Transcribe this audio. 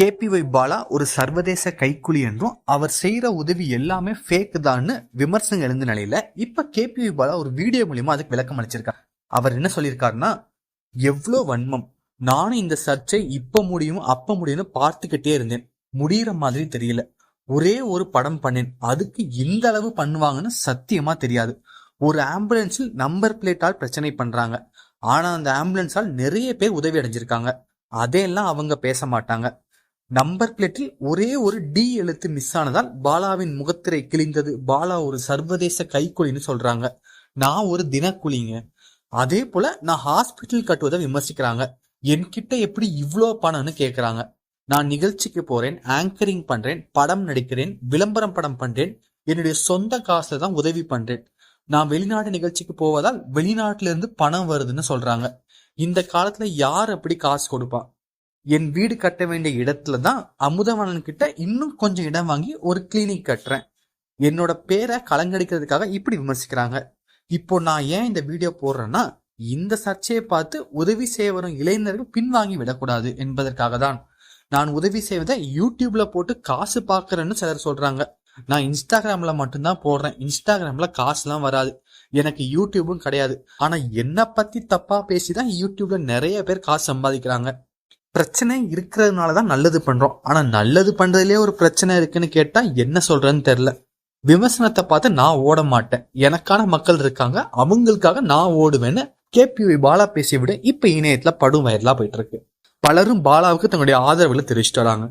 KPY Bala ஒரு சர்வதேச கைக்குழி என்றும் அவர் செய்கிற உதவி எல்லாமே ஃபேக் தான்னு விமர்சனம் எழுந்த நிலையில இப்ப கேபிஒய் பாலா ஒரு வீடியோ மூலியமா அதுக்கு விளக்கம் அளிச்சிருக்கார். அவர் என்ன சொல்லியிருக்காருன்னா எவ்வளோ வன்மம். நானும் இந்த சர்ச்சை இப்ப முடியும் அப்ப முடியும்னு பார்த்துக்கிட்டே இருந்தேன். முடியிற மாதிரி தெரியல. ஒரே ஒரு படம் பண்ணேன். அதுக்கு இந்த அளவு பண்ணுவாங்கன்னு சத்தியமா தெரியாது. ஒரு ஆம்புலன்ஸில் நம்பர் பிளேட்டால் பிரச்சனை பண்றாங்க. ஆனா அந்த ஆம்புலன்ஸால் நிறைய பேர் உதவி அடைஞ்சிருக்காங்க. அதையெல்லாம் அவங்க பேச மாட்டாங்க. நம்பர் பிளேட்டில் ஒரே ஒரு டி எழுத்து மிஸ் ஆனதால் பாலாவின் முகத்திரை கிழிந்தது. பாலா ஒரு சர்வதேச கைக்கூலின்னு சொல்றாங்க. நான் ஒரு தினக்கூலிங்க அதே போல நான் ஹாஸ்பிட்டல் கட்டுவதை விமர்சிக்கிறாங்க. என்கிட்ட எப்படி இவ்வளோ பணம்னு கேட்குறாங்க நான் நிகழ்ச்சிக்கு போறேன் ஆங்கரிங் பண்றேன் படம் நடிக்கிறேன் விளம்பரம் படம் பண்றேன் என்னுடைய சொந்த காசுல தான் உதவி பண்றேன். நான் வெளிநாட்டு நிகழ்ச்சிக்கு போவதால் வெளிநாட்டுல இருந்து பணம் வருதுன்னு சொல்றாங்க. இந்த காலத்துல யார் அப்படி காசு கொடுப்பா? என் வீடு கட்ட வேண்டிய இடத்துல தான் அமுதவனன் கிட்ட இன்னும் கொஞ்சம் இடம் வாங்கி ஒரு கிளினிக் கட்டுறேன். என்னோட பேரை கலங்கடிக்கிறதுக்காக இப்படி விமர்சிக்கிறாங்க. இப்போ நான் ஏன் இந்த வீடியோ போடுறேன்னா இந்த சர்ச்சையை பார்த்து உதவி செய்ய வரும் இளைஞர்கள் பின்வாங்கி விடக்கூடாது என்பதற்காக தான் நான் உதவி செய்வதை யூடியூப்ல போட்டு காசு பார்க்கறேன்னு சிலர் சொல்றாங்க. நான் இன்ஸ்டாகிராம்ல மட்டும்தான் போடுறேன். இன்ஸ்டாகிராம்ல காசுலாம் வராது. எனக்கு யூடியூபும் கிடையாது. ஆனா என்ன பத்தி தப்பா பேசிதான் யூடியூப்ல நிறைய பேர் காசு சம்பாதிக்கிறாங்க. பிரச்சனை இருக்கிறதுனால தான் நல்லது பண்றோம். ஆனா நல்லது பண்றதுலயே ஒரு பிரச்சனை இருக்குன்னு கேட்டா என்ன சொல்றேன்னு தெரில விமர்சனத்தை பார்த்து நான் ஓட மாட்டேன். எனக்கான மக்கள் இருக்காங்க. அவங்களுக்காக நான் ஓடுவேன்னு கேபிவி பாலா பேசிய விட இப்ப இணையத்துல படும் வயர்லா போயிட்டு இருக்கு. பலரும் பாலாவுக்கு தங்களுடைய ஆதரவுல தெரிவிச்சிட்டு வராங்க.